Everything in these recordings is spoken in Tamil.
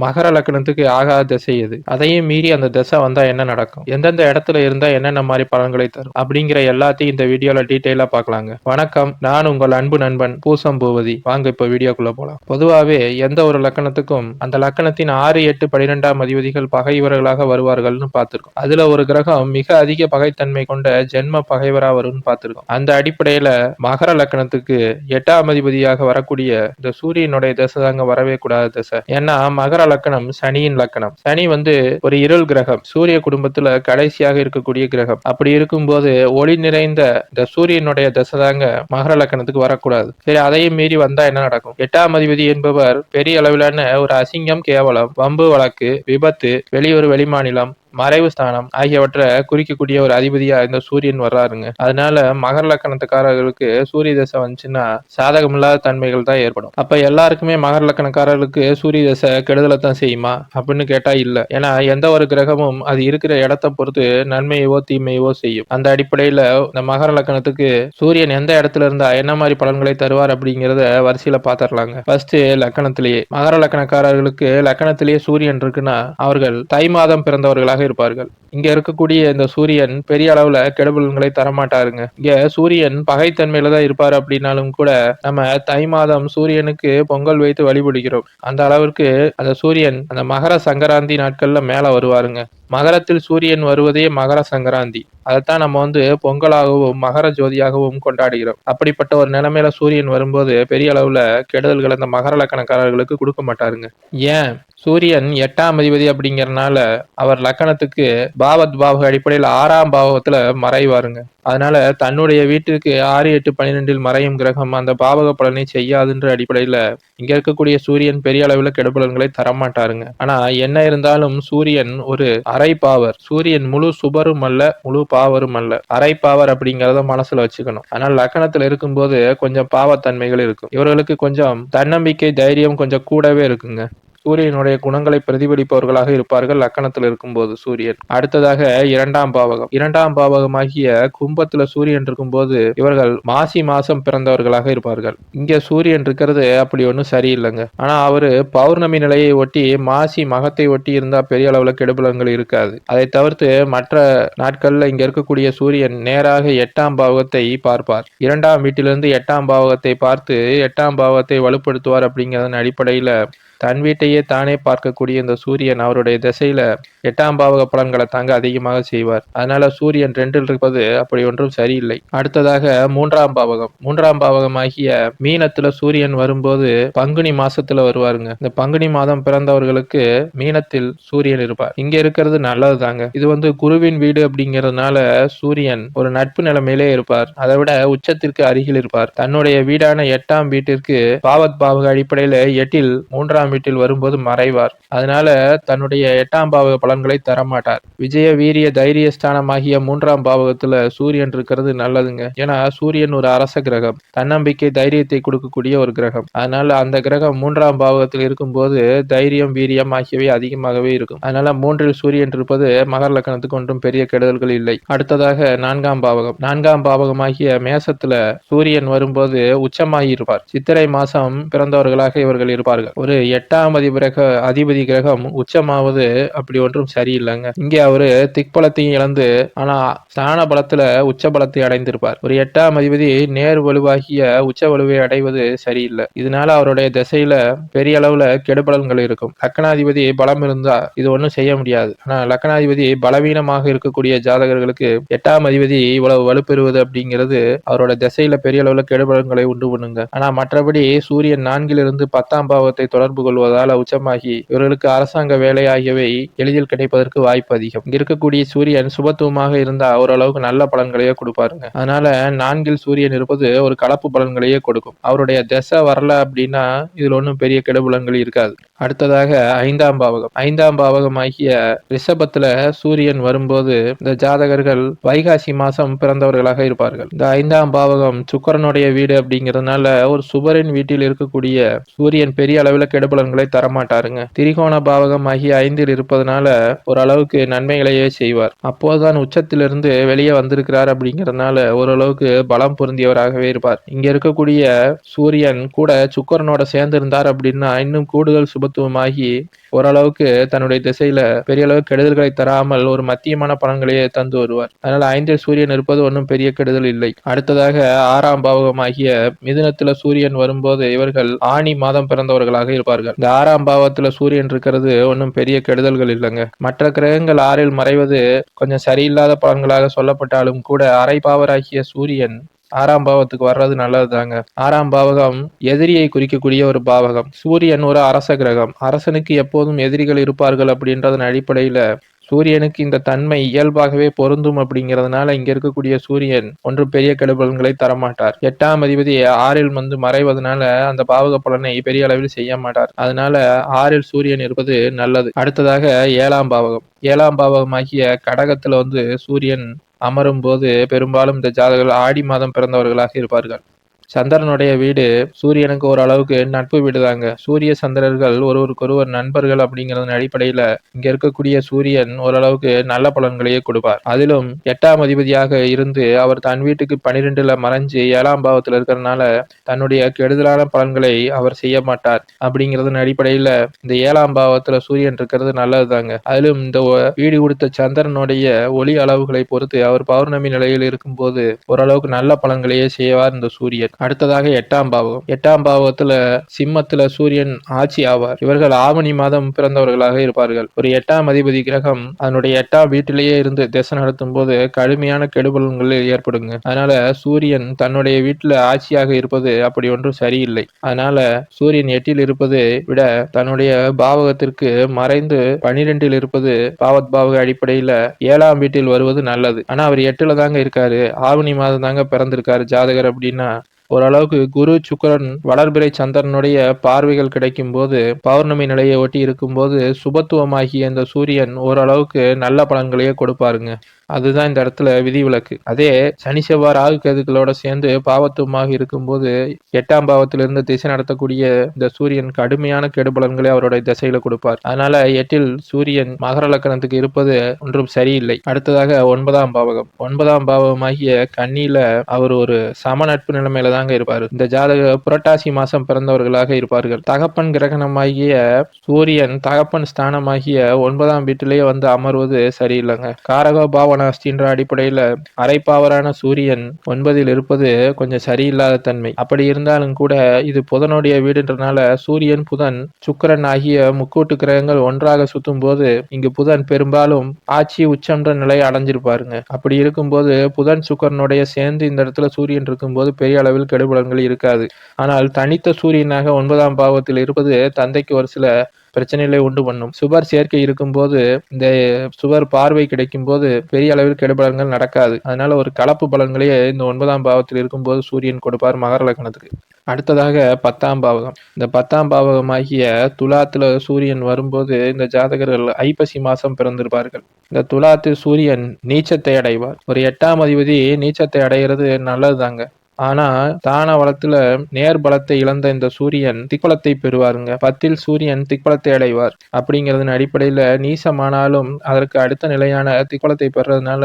மகர லக்னத்துக்கு ஆகாத திசை எது? அதையும் மீறி அந்த திசை வந்தா என்ன நடக்கும்? எந்தெந்த இடத்துல இருந்தா என்னென்ன மாதிரி பலன்களை தரும்? அப்படிங்கிற எல்லாத்தையும் இந்த வீடியோல டீட்டெயிலா பார்க்கலாங்க. வணக்கம். நான் உங்கள் அன்பு நண்பன் பூசம் பூவதி வாங்க இப்ப வீடியோக்குள்ள போலாம். பொதுவாவே எந்த ஒரு லக்கணத்துக்கும் அந்த லக்கணத்தின் ஆறு எட்டு பனிரெண்டாம் அதிபதிகள் பகைவர்களாக வருவார்கள்னு பார்த்திருக்கோம். அதுல ஒரு கிரகம் மிக அதிக பகைத்தன்மை கொண்ட ஜென்ம பகைவரா வரும்னு பார்த்திருக்கோம். அந்த அடிப்படையில மகர லக்கணத்துக்கு எட்டாம் அதிபதியாக வரக்கூடிய இந்த சூரியனுடைய திசை தாங்க வரவே கூடாத திசை. ஏன்னா மகர லக்கணம் சனியின் லக்கணம். சனி வந்து ஒரு இருள் கிரகம் சூரிய குடும்பத்துல கடைசியாக இருக்கக்கூடிய கிரகம். அப்படி இருக்கும்போது ஒளி நிறைந்த இந்த சூரியனுடைய தசை தாங்க மகர லக்கணத்துக்கு வரக்கூடாது. சரி அதையும் மீறி வந்தா என்ன நடக்கும்? எட்டாம் அதிபதி என்பவர் பெரிய அளவிலான ஒரு அசிங்கம் கேவலம் வம்பு வழக்கு விபத்து வெளியூர் வெளிமாநிலம் மறைவு ஸ்தானம் ஆகியவற்றை குறிக்கக்கூடிய ஒரு அதிபதியா இந்த சூரியன் வர்றாருங்க. அதனால மகர லக்கணத்துக்காரர்களுக்கு சூரிய தசை வந்துச்சுன்னா சாதகமில்லாத தன்மைகள் தான் ஏற்படும். அப்ப எல்லாருக்குமே மகர லக்கணக்காரர்களுக்கு சூரிய தசை கெடுதலை தான் செய்யுமா? அப்படின்னு கேட்டா இல்ல. ஏன்னா எந்த ஒரு கிரகமும் அது இருக்கிற இடத்தை பொறுத்து நன்மையவோ தீமையவோ செய்யும். அந்த அடிப்படையில இந்த மகர லக்கணத்துக்கு சூரியன் எந்த இடத்துல இருந்தா என்ன மாதிரி பலன்களை தருவார் அப்படிங்கிறத வரிசையில பாத்திரலாங்க. ஃபர்ஸ்ட் லக்கணத்திலேயே. மகர லக்கணக்காரர்களுக்கு லக்கணத்திலேயே சூரியன் இருக்குன்னா அவர்கள் தை மாதம் பிறந்தவர்களாக இருப்பார்கள் இங்க இருக்கக்கூடிய இந்த சூரியன் பெரிய அளவுல கெடுபலன்களை தரமாட்டாருங்க. இங்க சூரியன் பகைத்தன்மையில தான் இருப்பாரு அப்படின்னாலும் கூட நம்ம தை மாதம் சூரியனுக்கு பொங்கல் வைத்து வழிபடுகிறோம். அந்த அளவிற்கு அந்த சூரியன் அந்த மகர சங்கராந்தி நாட்கள்ல மேல வருவாருங்க. மகரத்தில் சூரியன் வருவதே மகர சங்கராந்தி. அதைத்தான் நம்ம வந்து பொங்கலாகவும் மகர ஜோதியாகவும் கொண்டாடுகிறோம். அப்படிப்பட்ட ஒரு நிலைமையில சூரியன் வரும்போது பெரிய அளவுல கெடுதல்கள் அந்த மகர லக்கணக்காரர்களுக்கு கொடுக்க மாட்டாருங்க. ஏன்? சூரியன் எட்டாம் அதிபதி அப்படிங்கறனால அவர் லக்கணத்துக்கு பாவத் பாவக அடிப்படையில் ஆறாம் பாவகத்துல மறைவாருங்க. அதனால தன்னுடைய வீட்டுக்கு ஆறு எட்டு பன்னிரெண்டில் மறையும் கிரகம் அந்த பாவக பலனை செய்யாதுன்ற அடிப்படையில இங்க இருக்கக்கூடிய சூரியன் பெரிய அளவுல கெடுபலன்களை தரமாட்டாருங்க. ஆனா என்ன இருந்தாலும் சூரியன் ஒரு அரை பாவர் சூரியன் முழு சுபரும் அல்ல முழு பாவரும் அல்ல. அரை பாவர் அப்படிங்கறத மனசுல வச்சுக்கணும். ஆனால் லக்கணத்துல இருக்கும்போது கொஞ்சம் பாவத்தன்மைகள் இருக்கும். இவர்களுக்கு கொஞ்சம் தன்னம்பிக்கை தைரியம் கொஞ்சம் கூடவே இருக்குங்க. சூரியனுடைய குணங்களை பிரதிபலிப்பவர்களாக இருப்பார்கள் லக்கணத்தில் இருக்கும்போது சூரியன். அடுத்ததாக இரண்டாம் பாவகம். இரண்டாம் பாவகமாகிய கும்பத்துல சூரியன் இருக்கும்போது இவர்கள் மாசி மாசம் பிறந்தவர்களாக இருப்பார்கள். இங்க சூரியன் இருக்கிறது அப்படி ஒன்றும் சரியில்லைங்க. ஆனா அவரு பௌர்ணமி நிலையை ஒட்டி மாசி மகத்தை ஒட்டி இருந்தா பெரிய அளவுல கெடுபலங்கள் இருக்காது. அதை தவிர்த்து மற்ற நாட்கள்ல இங்க இருக்கக்கூடிய சூரியன் நேராக எட்டாம் பாவகத்தை பார்ப்பார். இரண்டாம் வீட்டிலிருந்து எட்டாம் பாவகத்தை பார்த்து எட்டாம் பாவகத்தை வலுப்படுத்துவார் அப்படிங்கிறதன் அடிப்படையில தன் வீட்டையே தானே பார்க்கக்கூடிய இந்த சூரியன் அவருடைய திசையில எட்டாம் பாவக பலன்களை தாங்க அதிகமாக செய்வார். அதனால சூரியன் ரெண்டில் இருப்பது அப்படி ஒன்றும் சரியில்லை. அடுத்ததாக மூன்றாம் பாவகம். மூன்றாம் பாவகமாகிய மீனத்துல சூரியன் வரும்போது பங்குனி மாசத்துல வருவாருங்க. இந்த பங்குனி மாதம் பிறந்தவர்களுக்கு மீனத்தில் சூரியன் இருப்பார். இங்க இருக்கிறது நல்லது தாங்க இது வந்து குருவின் வீடு அப்படிங்கறதுனால சூரியன் ஒரு நட்பு நிலைமையிலே இருப்பார். அதை விட உச்சத்திற்கு அருகில் இருப்பார். தன்னுடைய வீடான எட்டாம் வீட்டிற்கு பாவத் பாவக அடிப்படையில எட்டில் மூன்றாம் வீட்டில் வரும்போது மறைவார். அதனால தன்னுடைய எட்டாம் பாவக பலன்களை தரமாட்டார். விஜய வீரிய தைரிய ஸ்தானமாகிய மூன்றாம் பாவகத்துல சூரியன் இருக்கிறது நல்லதுங்க. ஏன்னா சூரியன் ஒரு அரச கிரகம். தன்னம்பிக்கை தைரியத்தை கொடுக்கக்கூடிய ஒரு கிரகம். அதனால அந்த கிரகம் மூன்றாம் பாவகத்தில் இருக்கும்போது தைரியம் வீரியம் ஆகியவை அதிகமாகவே இருக்கும். அதனால மூன்றில் சூரியன் இருப்பது மகர லக்கணத்துக்கு ஒன்றும் பெரிய கெடுதல்கள் இல்லை. அடுத்ததாக நான்காம் பாவகம். நான்காம் பாவகமாகிய மேசத்துல சூரியன் வரும்போது உச்சமாகி இருப்பார் சித்திரை மாசம் பிறந்தவர்களாக இவர்கள் இருப்பார்கள். ஒரு எட்டாம் அதிபரக அதிபதி கிரகம் உச்சமாவது அப்படி ஒன்றும் சரியில்லைங்க. இங்கே அவரு திக்பலத்தையும் இழந்து ஆனா ஸ்தான பலத்துல உச்ச பலத்தை அடைந்திருப்பார். ஒரு எட்டாம் அதிபதி நேர் வலுவாகிய உச்ச வலுவை அடைவது சரியில்லை. இதனால அவருடைய திசையில பெரிய அளவுல கெடுபலன்கள் இருக்கும். லக்கணாதிபதி பலம் இருந்தா இது ஒன்றும் செய்ய முடியாது. ஆனா லக்கணாதிபதி பலவீனமாக இருக்கக்கூடிய ஜாதகர்களுக்கு எட்டாம் அதிபதி இவ்வளவு வலுப்பெறுவது அப்படிங்கிறது அவரோட திசையில பெரிய அளவுல கெடுபலன்களை உண்டு பண்ணுங்க. ஆனா மற்றபடி சூரியன் நான்கிலிருந்து பத்தாம் பாவத்தை தொடர்பு கொள்வதால் உச்சமாகி இவர்களுக்கு அரசாங்க வேலை ஆகியவை எளிதில் கிடைப்பதற்கு வாய்ப்பு அதிகம். இங்க இருக்கக்கூடிய சூரியன் சுபத்துவமாக இருந்தா ஓரளவுக்கு நல்ல பலன்களையே கொடுப்பாருங்க. அதனால நான்கில் சூரியன் இருப்பது ஒரு கலப்பு பலன்களையே கொடுக்கும். அவருடைய திசை வரல அப்படின்னா இதுல ஒன்றும் பெரிய கெடுபலன்கள் இருக்காது. அடுத்ததாக ஐந்தாம் பாவகம். ஐந்தாம் பாவகம் ஆகிய ரிஷபத்துல சூரியன் வரும்போது இந்த ஜாதகர்கள் வைகாசி மாசம் பிறந்தவர்களாக இருப்பார்கள். இந்த ஐந்தாம் பாவகம் சுக்கரனுடைய வீடு அப்படிங்கிறதுனால ஒரு சுபரின் வீட்டில் இருக்கக்கூடிய சூரியன் பெரிய அளவில் கெடுபலன்களை தரமாட்டாருங்க. திரிகோண பாவகம் ஆகிய ஐந்தில் இருப்பதனால ஓரளவுக்கு நன்மைகளையே செய்வார். அப்போதுதான் உச்சத்திலிருந்து வெளியே வந்திருக்கிறார் அப்படிங்கிறதுனால ஓரளவுக்கு பலம் பொருந்தியவராகவே இருப்பார். இங்க இருக்கக்கூடிய சூரியன் கூட சுக்கரனோட சேர்ந்திருந்தார் அப்படின்னா இன்னும் கூடுதல் சுப சுபத்துவமாகி ஓரளவுக்கு தன்னுடைய திசையில பெரிய அளவு கெடுதல்களை தராமல் ஒரு மத்தியமான பலன்களையே தந்து வருவார். அதனால ஐந்தில் சூரியன் இருப்பது ஒன்றும் பெரிய கெடுதல் இல்லை. அடுத்ததாக ஆறாம் பாவகமாகிய மிதுனத்துல சூரியன் வரும்போது இவர்கள் ஆணி மாதம் பிறந்தவர்களாக இருப்பார்கள். இந்த ஆறாம் பாவத்துல சூரியன் இருக்கிறது ஒன்றும் பெரிய கெடுதல்கள் இல்லைங்க. மற்ற கிரகங்கள் ஆறில் மறைவது கொஞ்சம் சரியில்லாத பலன்களாக சொல்லப்பட்டாலும் கூட அரை பாவராகிய சூரியன் ஆறாம் பாவத்துக்கு வர்றது நல்லது தாங்க ஆறாம் பாவகம் எதிரியை குறிக்கக்கூடிய ஒரு பாவகம். சூரியன் ஒரு அரச கிரகம். அரசனுக்கு எப்போதும் எதிரிகள் இருப்பார்கள் அப்படின்றதன் அடிப்படையில சூரியனுக்கு இந்த தன்மை இயல்பாகவே பொருந்தும் அப்படிங்கிறதுனால இங்க இருக்கக்கூடிய சூரியன் ஒன்று பெரிய கெடுபலன்களை தரமாட்டார். எட்டாம் அதிபதி ஆறில் வந்து மறைவதனால அந்த பாவக பலனை பெரிய அளவில் செய்ய மாட்டார். அதனால ஆறில் சூரியன் இருப்பது நல்லது. அடுத்ததாக ஏழாம் பாவகம். ஏழாம் பாவகமாகிய கடகத்துல வந்து சூரியன் அமரும் போது பெரும்பாலும் இந்த ஜாதகர்கள் ஆடி மாதம் பிறந்தவர்களாக இருப்பார்கள். சந்திரனுடைய வீடு சூரியனுக்கு ஓரளவுக்கு நட்பு வீடுதாங்க. சூரிய சந்திரர்கள் ஒருவருக்கொருவர் நண்பர்கள் அப்படிங்கறதன் அடிப்படையில இங்க இருக்கக்கூடிய சூரியன் ஓரளவுக்கு நல்ல பலன்களையே கொடுப்பார். அதிலும் எட்டாம் அதிபதியாக இருந்து அவர் தன் வீட்டுக்கு பனிரெண்டுல மறைஞ்சு ஏழாம் பாவத்துல இருக்கிறதுனால தன்னுடைய கெடுதலான பலன்களை அவர் செய்ய மாட்டார் அப்படிங்கறதன் அடிப்படையில இந்த ஏழாம் பாவத்துல சூரியன் இருக்கிறது நல்லதுதாங்க. அதிலும் இந்த வீடு கொடுத்த சந்திரனுடைய ஒளி அளவுகளை பொறுத்து அவர் பௌர்ணமி நிலையில் இருக்கும்போது ஓரளவுக்கு நல்ல பலன்களையே செய்வார் இந்த சூரியன். அடுத்ததாக எட்டாம் பாவகம். எட்டாம் பாவத்துல சிம்மத்துல சூரியன் ஆட்சி ஆவார். இவர்கள் ஆவணி மாதம் பிறந்தவர்களாக இருப்பார்கள். ஒரு எட்டாம் அதிபதி கிரகம் அதனுடைய எட்டாம் வீட்டிலேயே இருந்து திசை நடத்தும் போது கடுமையான கெடுபலன்கள் ஏற்படுங்க. அதனால சூரியன் தன்னுடைய வீட்டுல ஆட்சியாக இருப்பது அப்படி ஒன்றும் சரியில்லை. அதனால சூரியன் எட்டில் இருப்பது விட தன்னுடைய பாவகத்திற்கு மறைந்து பனிரெண்டில் இருப்பது பாவத் பாவக அடிப்படையில ஏழாம் வீட்டில் வருவது நல்லது. ஆனா அவர் எட்டுல தாங்க இருக்காரு. ஆவணி மாதம் தாங்க பிறந்திருக்காரு ஜாதகர் அப்படின்னா ஓரளவுக்கு குரு சுக்கரன் வளர்பிறை சந்திரனுடைய பார்வைகள் கிடைக்கும் போது பௌர்ணமி நிலையை ஒட்டி இருக்கும்போது சுபத்துவமாகிய இந்த சூரியன் ஓரளவுக்கு நல்ல பலன்களையே கொடுப்பாருங்க. அதுதான் இந்த இடத்துல விதிவிலக்கு. அதே சனி செவ்வாய் ராகு கேதுக்களோட சேர்ந்து பாவத்துவமாக இருக்கும்போது எட்டாம் பாவத்திலிருந்து திசை நடத்தக்கூடிய இந்த சூரியன் கடுமையான கெடுபலன்களை அவருடைய திசையில கொடுப்பார். அதனால எட்டில் சூரியன் மகர லக்கணத்துக்கு இருப்பது ஒன்றும் சரியில்லை. அடுத்ததாக ஒன்பதாம் பாவகம். ஒன்பதாம் பாவகமாகிய கண்ணியில அவர் ஒரு சம நட்பு நிலைமையில தாங்க இருப்பார். இந்த ஜாதக புரட்டாசி மாசம் பிறந்தவர்களாக இருப்பார்கள். தகப்பன் கிரகணமாகிய சூரியன் தகப்பன் ஸ்தானமாகிய ஒன்பதாம் வீட்டிலேயே வந்து அமர்வது சரியில்லைங்க. காரக பாவ கோணாஸ்தின்ற அடிப்படையில அரைப்பாவரான சூரியன் ஒன்பதில் இருப்பது கொஞ்சம் சரியில்லாத தன்மை. அப்படி இருந்தாலும் கூட இது புதனுடைய வீடுன்றனால சூரியன் புதன் சுக்கரன் ஆகிய முக்கூட்டு கிரகங்கள் ஒன்றாக சுத்தும் போது இங்கு புதன் பெரும்பாலும் ஆட்சி உச்சம்ன்ற நிலை அடைஞ்சிருப்பாருங்க. அப்படி இருக்கும்போது புதன் சுக்கரனுடைய சேர்ந்து இந்த இடத்துல சூரியன் இருக்கும்போது பெரிய அளவில் கெடுபலன்கள் இருக்காது. ஆனால் தனித்த சூரியனாக ஒன்பதாம் பாவத்தில் இருப்பது தந்தைக்கு ஒரு சில பிரச்சனைகளை உண்டு பண்ணும். சுவர் சேர்க்கை இருக்கும்போது இந்த சுவர் பார்வை கிடைக்கும் போது பெரிய அளவில் கெடுபலன்கள் நடக்காது. அதனால ஒரு கலப்பு பலன்களையே இந்த ஒன்பதாம் பாவத்தில் இருக்கும்போது சூரியன் கொடுப்பார் மகர லக்னத்துக்கு. அடுத்ததாக பத்தாம் பாவகம். இந்த பத்தாம் பாவகமாகிய துலாத்துல சூரியன் வரும்போது இந்த ஜாதகர்கள் ஐப்பசி மாசம் பிறந்திருப்பார்கள். இந்த துலாத்து சூரியன் நீச்சத்தை அடைவார். ஒரு எட்டாம் அதிபதி நீச்சத்தை அடைகிறது நல்லதுதாங்க. ஆனா தான வளத்துல நேர் பலத்தை இழந்த இந்த சூரியன் திக்பலத்தை பெறுவாருங்க. பத்தில் சூரியன் திக்பலத்தை அடைவார். அப்படிங்கறதன் அடிப்படையில நீசமானாலும் அதற்கு அடுத்த நிலையான திக்பலத்தை பெறதுனால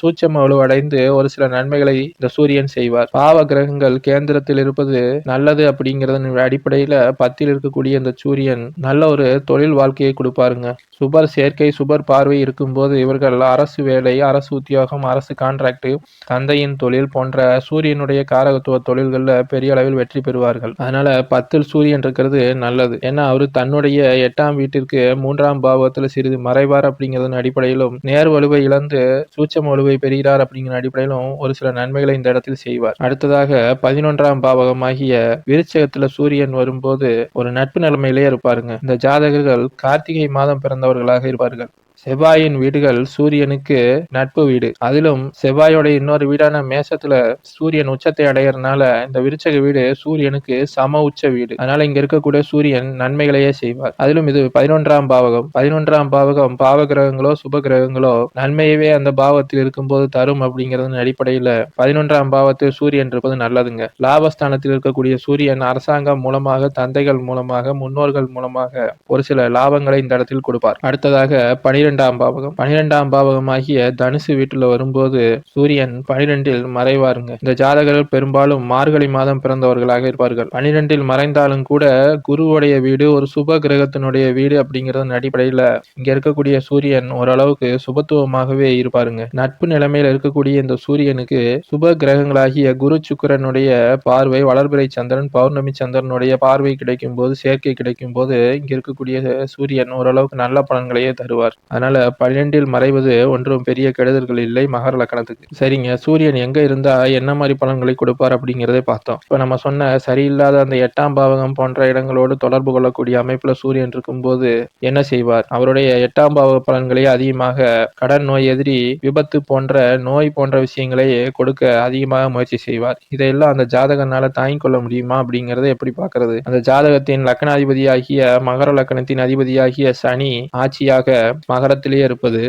சூட்சம வலுவடைந்து ஒரு சில நன்மைகளை இந்த சூரியன் செய்வார். பாவ கிரகங்கள் கேந்திரத்தில் இருப்பது நல்லது அப்படிங்கறதன் அடிப்படையில பத்தில் இருக்கக்கூடிய இந்த சூரியன் நல்ல ஒரு தொழில் வாழ்க்கையை கொடுப்பாருங்க. சுபர் சேர்க்கை சுபர் பார்வை இருக்கும்போது இவர்கள் அரசு வேலை அரசு உத்தியோகம் அரசு கான்ட்ராக்ட் தந்தையின் தொழில் போன்ற சூரியனுடைய காரகத்துவ தொழில்கள்ல பெரிய அளவில் வெற்றி பெறுவார்கள். அதனால பத்தில் சூரியன் இருக்கிறது நல்லது. ஏன்னா அவர் தன்னுடைய எட்டாம் வீட்டிற்கு மூன்றாம் பாவத்துல சிறிது மறைவார் அப்படிங்கறதன் அடிப்படையிலும் நேர் வலுவை இழந்து சூட்சம வலுவை பெறுகிறார் அப்படிங்கிற அடிப்படையிலும் ஒரு சில நன்மைகளை இந்த இடத்தில் செய்வார். அடுத்ததாக பதினொன்றாம் பாவகமாகிய விருச்சகத்துல சூரியன் வரும்போது ஒரு நட்பு நிலைமையிலே இருப்பாருங்க. இந்த ஜாதகர்கள் கார்த்திகை மாதம் பிறந்தவர்களாக இருப்பார்கள். செவ்வாயின் வீடுகள் சூரியனுக்கு நட்பு வீடு. அதிலும் செவ்வாயோட இன்னொரு வீடான மேசத்துல சூரியன் உச்சத்தை அடையறதுனால இந்த விருச்சக வீடு சூரியனுக்கு சம உச்ச வீடு. அதனால இங்க இருக்கக்கூடிய சூரியன் நன்மைகளையே செய்வார். அதிலும் இது பதினொன்றாம் பாவகம். பதினொன்றாம் பாவகம் பாவ கிரகங்களோ சுப கிரகங்களோ நன்மையவே அந்த பாவத்தில் இருக்கும்போது தரும் அப்படிங்கறதன் அடிப்படையில பதினொன்றாம் பாவத்தில் சூரியன் இருப்பது நல்லதுங்க. லாபஸ்தானத்தில் இருக்கக்கூடிய சூரியன் அரசாங்கம் மூலமாக தந்தைகள் மூலமாக முன்னோர்கள் மூலமாக ஒரு சில லாபங்களை இந்த இடத்தில் கொடுப்பார். அடுத்ததாக பனிரெண்டு பனிரெண்டாம் பாவகம். பனிரெண்டாம் பாவகமாகிய தனுசு வீட்டுல வரும்போது சூரியன் பனிரெண்டில் மறைவாருங்க. இந்த ஜாதகர்கள் பெரும்பாலும் மார்கழி மாதம் பிறந்தவர்களாக இருப்பார்கள். பனிரெண்டில் மறைந்தாலும் கூட குருவுடைய வீடு ஒரு சுப கிரகத்தினுடைய வீடு அப்படிங்கறது அடிப்படையில இங்க இருக்கக்கூடிய சூரியன் ஓரளவுக்கு சுபத்துவமாகவே இருப்பாருங்க. நட்பு நிலைமையில இருக்கக்கூடிய இந்த சூரியனுக்கு சுப கிரகங்களாகிய குரு சுக்கிரனுடைய பார்வை வளர்பிறை சந்திரன் பௌர்ணமி சந்திரனுடைய பார்வை கிடைக்கும் போது சேர்க்கை கிடைக்கும் போது இங்க இருக்கக்கூடிய சூரியன் ஓரளவுக்கு நல்ல பலன்களையே தருவார். அதனால பன்னிரெண்டில் மறைவது ஒன்றும் பெரிய கெடுதல்கள் இல்லை மகர லக்கணத்துக்கு. சரிங்க. சூரியன் எங்க இருந்தா என்ன மாதிரி பலன்களை கொடுப்பார் அப்படிங்கிறதே பார்த்தோம். இப்போ நம்ம சொன்ன சரியில்லாத அந்த எட்டாம் பாவகம் போன்ற இடங்களோடு தொடர்பு கொள்ளக்கூடிய அமைப்புல சூரியன் இருக்கும்போது என்ன செய்வார்? அவருடைய எட்டாம் பாவக பலன்களை அதிகமாக கடன் நோய் எதிரி விபத்து போன்ற நோய் போன்ற விஷயங்களை கொடுக்க அதிகமாக முயற்சி செய்வார். இதையெல்லாம் அந்த ஜாதகனால தாங்கிக் கொள்ள முடியுமா அப்படிங்கறத எப்படி பாக்குறது அந்த ஜாதகத்தின் லக்னாதிபதியாகிய மகர லக்கணத்தின் அதிபதியாகிய சனி ஆட்சியாக மகரத்திலேயே இருப்பது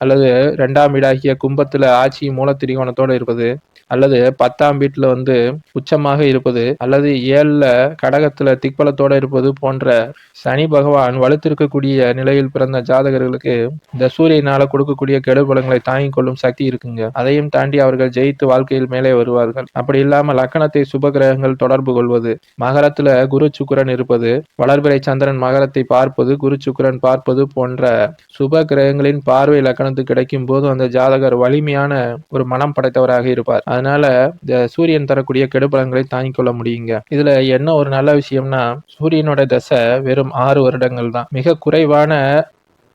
அல்லது ரெண்டாம் வீடாகிய கும்பத்துல ஆட்சி மூலத்திரிகோணத்தோடு இருப்பது அல்லது பத்தாம் வீட்டில் வந்து உச்சமாக இருப்பது அல்லது ஏழில் கடகத்துல திக்பலத்தோடு இருப்பது போன்ற சனி பகவான் வலுத்திருக்கக்கூடிய நிலையில் பிறந்த ஜாதகர்களுக்கு இந்த சூரியனால கொடுக்கக்கூடிய கெடுபலங்களை தாங்கிக் கொள்ளும் சக்தி இருக்குங்க. அதையும் தாண்டி அவர்கள் ஜெயித்து வாழ்க்கையில் மேலே வருவார்கள். அப்படி இல்லாமல் லக்கணத்தை சுப கிரகங்கள் தொடர்பு கொள்வது மகரத்துல குரு சுக்கிரன் இருப்பது வளர்பிறை சந்திரன் மகரத்தை பார்ப்பது குரு சுக்கிரன் பார்ப்பது போன்ற சுப கிரகங்களின் பார்வை லக்கணத்துக்கு கிடைக்கும் போது அந்த ஜாதகர் வலிமையான ஒரு மனம் படைத்தவராக இருப்பார். அதனால இந்த சூரியன் தரக்கூடிய கெடுபலங்களை தாங்கிக் கொள்ள முடியுங்க. இதுல என்ன ஒரு நல்ல விஷயம்னா சூரியனோட தசை வெறும் ஆறு வருடங்கள் தான். மிக குறைவான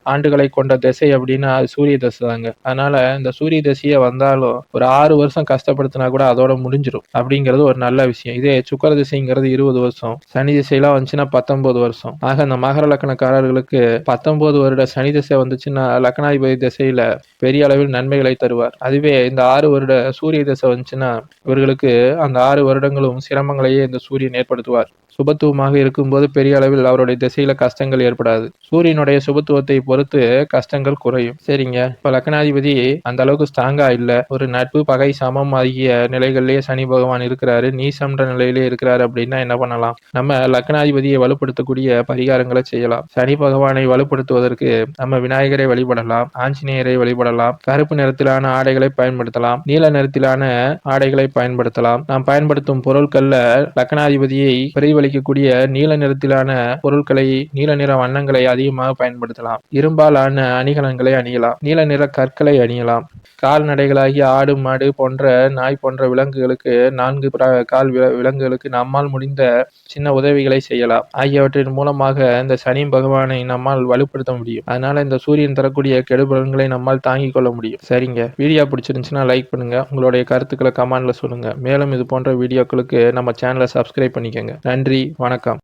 ஆண்டுகளை கொண்ட திசை அப்படின்னா அது சூரிய தசை தாங்க. அதனால இந்த சூரிய தசையை வந்தாலும் ஒரு ஆறு வருஷம் கஷ்டப்படுத்தினா கூட அதோட முடிஞ்சிடும் அப்படிங்கிறது ஒரு நல்ல விஷயம். இதே சுக்கர திசைங்கிறது இருபது வருஷம். சனி திசையெல்லாம் வந்துச்சுன்னா பத்தொன்பது வருஷம். ஆக இந்த மகர லக்கணக்காரர்களுக்கு பத்தொன்பது வருட சனி திசை வந்துச்சுன்னா லக்னாதிபதி திசையில பெரிய அளவில் நன்மைகளை தருவார். அதுவே இந்த ஆறு வருட சூரிய திசை வந்துச்சுன்னா இவர்களுக்கு அந்த ஆறு வருடங்களும் சிரமங்களையே இந்த சூரியன் ஏற்படுத்துவார். சுபத்துவமாக இருக்கும்போது பெரிய அளவில் அவருடைய திசையில கஷ்டங்கள் ஏற்படாது. சூரியனுடைய சுபத்துவத்தை பொறுத்து கஷ்டங்கள் குறையும். சரிங்க. இப்ப லக்னாதிபதி அந்த அளவுக்கு ஸ்ட்ராங்கா இல்ல. ஒரு நட்பு பகை சமம் ஆகிய நிலைகளிலேயே சனி பகவான் இருக்கிறாரு. நீசம்ன்ற நிலையிலே இருக்கிறாரு அப்படின்னா என்ன பண்ணலாம்? நம்ம லக்னாதிபதியை வலுப்படுத்தக்கூடிய பரிகாரங்களை செய்யலாம். சனி பகவானை வலுப்படுத்துவதற்கு நம்ம விநாயகரை வழிபடலாம். ஆஞ்சநேயரை வழிபடலாம். கருப்பு நிறத்திலான ஆடைகளை பயன்படுத்தலாம். நீல நிறத்திலான ஆடைகளை பயன்படுத்தலாம். நாம் பயன்படுத்தும் பொருட்கள்ல லக்னாதிபதியை பிரதிபலிக்கக்கூடிய நீல நிறத்திலான பொருட்களை நீல நிற வண்ணங்களை அதிகமாக பயன்படுத்தலாம். இரும்பாலான அணிகலன்களை அணியலாம். நீல நிற கற்களை அணியலாம். கால்நடைகளாகிய ஆடு மாடு போன்ற நாய் போன்ற விலங்குகளுக்கு நான்கு கால் விலங்குகளுக்கு நம்மால் முடிந்த சின்ன உதவிகளை செய்யலாம். ஆகியவற்றின் மூலமாக இந்த சனி பகவானை நம்மால் வலுப்படுத்த முடியும். அதனால இந்த சூரியன் தரக்கூடிய கெடுபலன்களை நம்மால் தாங்கிக் கொள்ள முடியும். சரிங்க. வீடியோ பிடிச்சிருந்துச்சுன்னா லைக் பண்ணுங்க. உங்களுடைய கருத்துக்களை கமெண்ட்ல சொல்லுங்க. மேலும் இது போன்ற வீடியோக்களுக்கு நம்ம சேனலை சப்ஸ்கிரைப் பண்ணிக்கோங்க. நன்றி வணக்கம்.